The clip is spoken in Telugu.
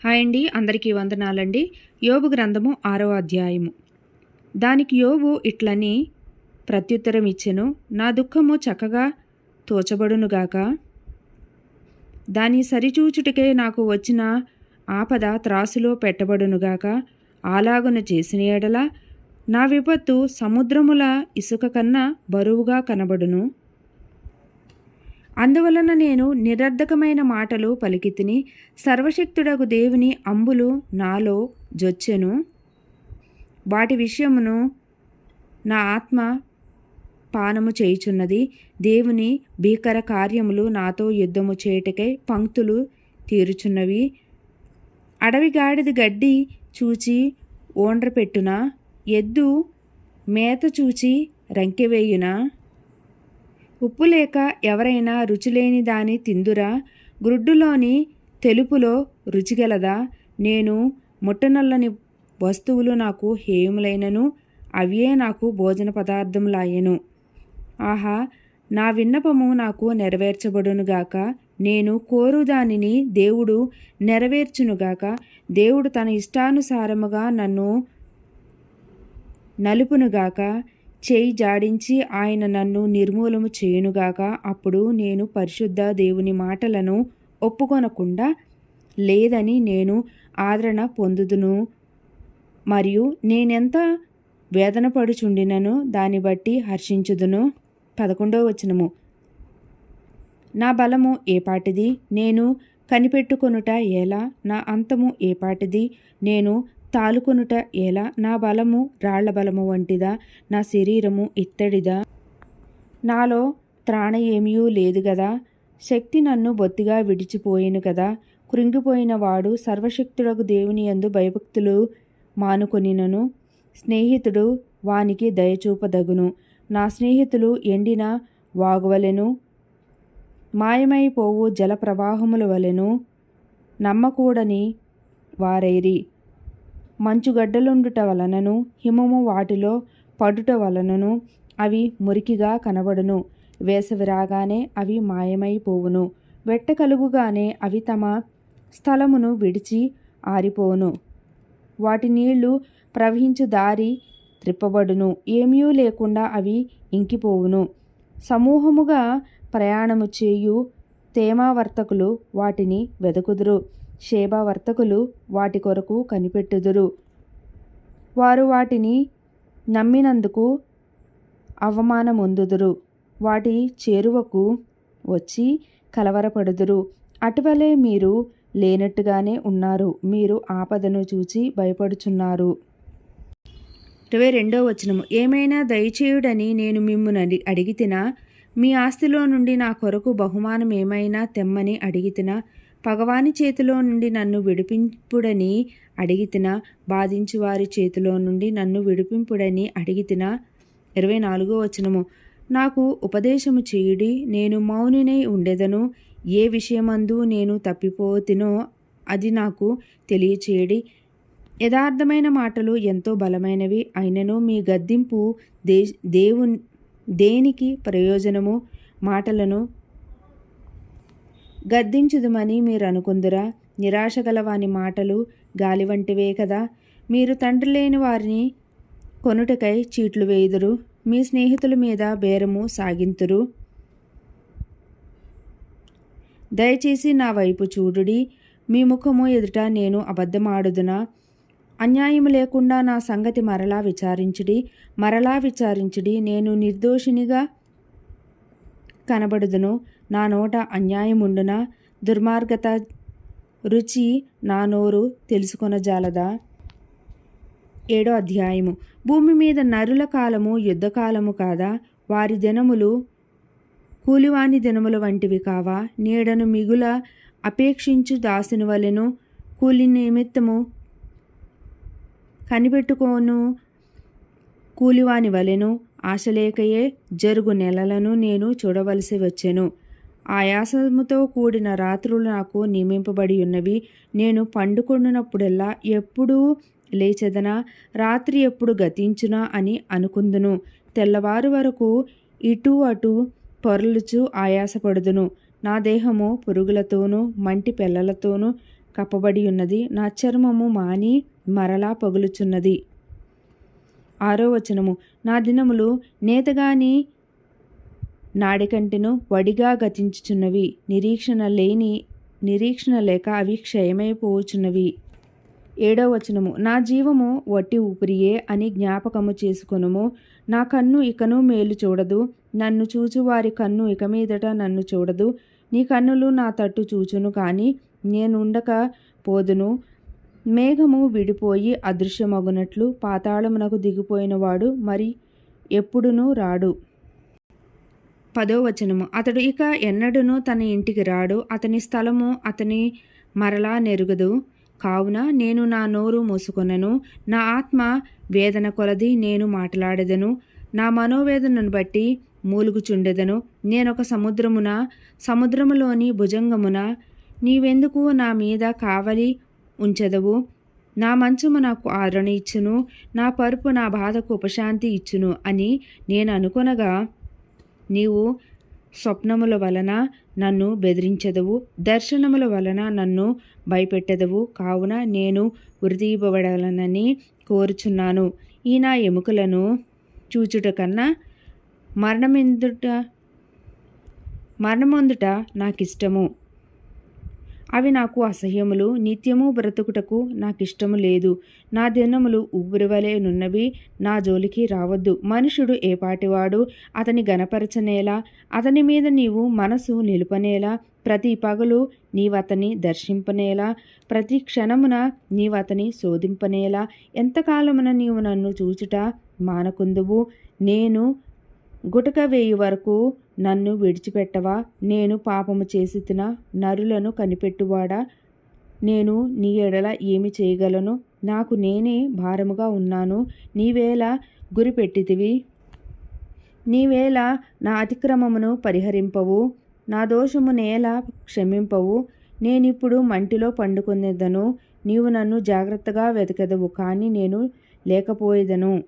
హాయ్ అండి అందరికీ వందనాలండి. యోబు గ్రంథము ఆరో అధ్యాయము. దానికి యోబు ఇట్లని ప్రత్యుత్తరం ఇచ్చెను నా దుఃఖము చక్కగా తోచబడునుగాక దాని సరిచూచుటకే నాకు వచ్చిన ఆపద త్రాసులో పెట్టబడునుగాక అలాగున చేసిన ఎడల నా విపత్తు సముద్రముల ఇసుక కన్నా బరువుగా కనబడును. అందువలన నేను నిరర్ధకమైన మాటలు పలికితిని సర్వశక్తుడకు దేవుని అంబులు నాలో జొచ్చెను. వాటి విషయమును నా ఆత్మ పానము చేయుచున్నది. దేవుని భీకర కార్యములు నాతో యుద్ధము చేయుటకై పంక్తులు తీరుచున్నవి. అడవిగాడిది గడ్డి చూచి ఓండ్రపెట్టున? ఎద్దు మేత చూచి రంకెవేయునా? ఉప్పు లేక ఎవరైనా రుచిలేని దాని తిందురా? గ్రుడ్డులోని తెలుపులో రుచిగలదా? నేను ముట్టనల్లని వస్తువులు నాకు హేయములైనను అవే నాకు భోజన పదార్థములాయెను. ఆహా నా విన్నపము నాకు నెరవేర్చబడునుగాక నేను కోరు దానిని దేవుడు నెరవేర్చునుగాక దేవుడు తన ఇష్టానుసారముగా నన్ను నలుపునుగాక చేయి జాడించి ఆయన నన్ను నిర్మూలము చేయునుగాక అప్పుడు నేను పరిశుద్ధ దేవుని మాటలను ఒప్పుకొనకుండా లేదని నేను ఆదరణ పొందుదును. మరియు నేనెంత వేదన పడుచుండినను దాన్ని బట్టి హర్షించుదును. పదకొండవ వచనము. నా బలము ఏపాటిది నేను కనిపెట్టుకొనుట ఎలా? నా అంతము ఏపాటిది నేను తాలుకొనుట ఎలా? నా బలము రాళ్ళ బలము వంటిదా? నా శరీరము ఇత్తడిదా? నాలో త్రాణ ఏమీ లేదు గదా? శక్తి నన్ను బొత్తిగా విడిచిపోయేను కదా? కృంగిపోయిన వాడు సర్వశక్తుడకు దేవుని యందు భయభక్తులు మానుకొనినను. స్నేహితుడు వానికి దయచూపదగును నా స్నేహితులు ఎండిన వాగువలెను. మాయమైపోవు జల ప్రవాహముల వలెను. నమ్మకూడని వారైరి. మంచుగడ్డలుండుట వలనను హిమము వాటిలో పడుట వలనను అవి మురికిగా కనబడును. వేసవి రాగానే అవి మాయమైపోవును. వెట్ట కలుగుగానే అవి తమ స్థలమును విడిచి ఆరిపోవును. వాటి నీళ్ళు ప్రవహించు దారి త్రిప్పబడును. ఏమీ లేకుండా అవి ఇంకిపోవును. సమూహముగా ప్రయాణము చేయు తేమావర్తకులు వాటిని వెదకుదురు. షేబా వర్తకులు వాటి కొరకు కనిపెట్టుదురు. వారు వాటిని నమ్మినందుకు అవమానమొందుదురు. వాటి చేరువకు వచ్చి కలవరపడుదురు. అటువలే మీరు లేనట్టుగానే ఉన్నారు. మీరు ఆపదను చూచి భయపడుచున్నారు. ఇరవై రెండో వచనము. ఏమైనా దయచేయుడని నేను మిమ్మల్ని అడిగితినా? మీ ఆస్తిలో నుండి నా కొరకు బహుమానం ఏమైనా తెమ్మని అడిగితినా? పగవాని చేతిలో నుండి నన్ను విడిపింపుడని అడిగితిన బాధించి వారి చేతిలో నుండి నన్ను విడిపింపుడని అడిగితిన ఇరవై నాలుగో వచనము. నాకు ఉపదేశము చేయుడి నేను మౌనినై ఉండేదను. ఏ విషయమందు నేను తప్పిపోతినో అది నాకు తెలియచేయడి. యథార్థమైన మాటలు ఎంతో బలమైనవి అయినను. మీ గద్దింపు దే దేవు దేనికి ప్రయోజనము? మాటలను గద్దించుదుమని మీరు అనుకుందురా నిరాశ గలవాని మాటలు గాలి వంటివే కదా. మీరు తండ్రి లేని వారిని కొనుటకై చీట్లు వేయుదురు. మీ స్నేహితుల మీద బేరము సాగింతురు. దయచేసి నా వైపు చూడుడి. మీ ముఖము ఎదుట నేను అబద్ధమాడుదునా. అన్యాయము లేకుండా నా సంగతి మరలా విచారించుడి. మరలా విచారించుడి. నేను నిర్దోషినిగా కనబడుదును. నా నోట అన్యాయముండున? దుర్మార్గత రుచి నా నోరు తెలుసుకొనజాలదా? ఏడో అధ్యాయము. భూమి మీద నరుల కాలము యుద్ధకాలము కాదా? వారి దినములు కూలివాని దినముల వంటివి కావా? నీడను మిగుల అపేక్షించు దాసుని వలెను కూలి నిమిత్తము కనిపెట్టుకోను కూలివాని వలెను ఆశలేకయే జరుగు నెలలను నేను చూడవలసి వచ్చెను. ఆయాసముతో కూడిన రాత్రులు నాకు నియమింపబడి ఉన్నవి. నేను పండుకొనున్నప్పుడల్లా ఎప్పుడూ లేచెదనా రాత్రి ఎప్పుడు గతించునా అని అనుకుందును. తెల్లవారు వరకు ఇటు అటు పొరలుచు ఆయాసపడుదును. నా దేహము పురుగులతోనూ మంటి పిల్లలతోనూ కప్పబడి ఉన్నది. నా చర్మము మాని మరలా పగులుచున్నది. ఆరో వచనము. నా దినములు నేతగాని నాడికంటెను వడిగా గతించుచున్నవి. నిరీక్షణ లేని నిరీక్షణ లేక అవి క్షయమైపోచున్నవి ఏడో వచనము. నా జీవము వట్టి ఊపిరియే అని జ్ఞాపకము చేసుకొనుము. నా కన్ను ఇకను మేలు చూడదు. నన్ను చూచు వారి కన్ను ఇక మీదట నన్ను చూడదు. నీ కన్నులు నా తట్టు చూచును కానీ నేను ఉండక పోదును. మేఘము విడిపోయి అదృశ్యమగునట్లు పాతాళమునకు దిగిపోయినవాడు మరి ఎప్పుడునూ రాడు. పదో వచనము. అతడు ఇక ఎన్నడూనూ తన ఇంటికి రాడు. అతని స్థలము అతని మరలా నెరుగదు. కావున నేను నా నోరు మూసుకొనను. నా ఆత్మ వేదన కొలది నేను మాట్లాడెదను. నా మనోవేదనను బట్టి మూలుగుచుండెదను. నేనొక సముద్రమున? సముద్రములోని భుజంగమున? నీవెందుకు నా మీద కావలి ఉంచెదవు. నా మంచము నాకు ఆదరణ ఇచ్చును నా పరుపు నా బాధకు ఉపశాంతి ఇచ్చును అని నేను అనుకొనగా నీవు స్వప్నముల వలన నన్ను బెదిరించెదవు దర్శనముల వలన నన్ను భయపెట్టెదవు. కావున నేను వృద్ధీయబడాలనని కోరుచున్నాను. ఈ నా ఎముకలను చూచుట కన్నా మరణమెందుట మరణమొందుట నాకిష్టము. అవి నాకు అసహ్యములు. నిత్యము బ్రతుకుటకు నాకిష్టము లేదు. నా దినములు ఊపిరివలే నున్నవి. నా జోలికి రావద్దు. మనుషుడు ఏపాటివాడు అతని గనపరచనేలా అతని మీద నీవు మనసు నిలుపనేలా? ప్రతి పగలు నీవతని దర్శింపనేలా? ప్రతి క్షణమున నీవతని శోధింపనేలా? ఎంతకాలమున నీవు నన్ను చూచుట మానకుందువు? నేను గుటక వేయి వరకు నన్ను విడిచిపెట్టవా? నేను పాపము చేసి తిన నరులను కనిపెట్టువాడా? నేను నీ ఎడల ఏమి చేయగలను? నాకు నేనే భారముగా ఉన్నాను. నీవేళ గురిపెట్టితివి నీవేళ నా అతిక్రమమును పరిహరింపవు. నా దోషము నేల క్షమింపవు. నేనిప్పుడు మంటిలో పండుకునేదను. నీవు నన్ను జాగ్రత్తగా వెతకదవు కానీ నేను లేకపోయేదను.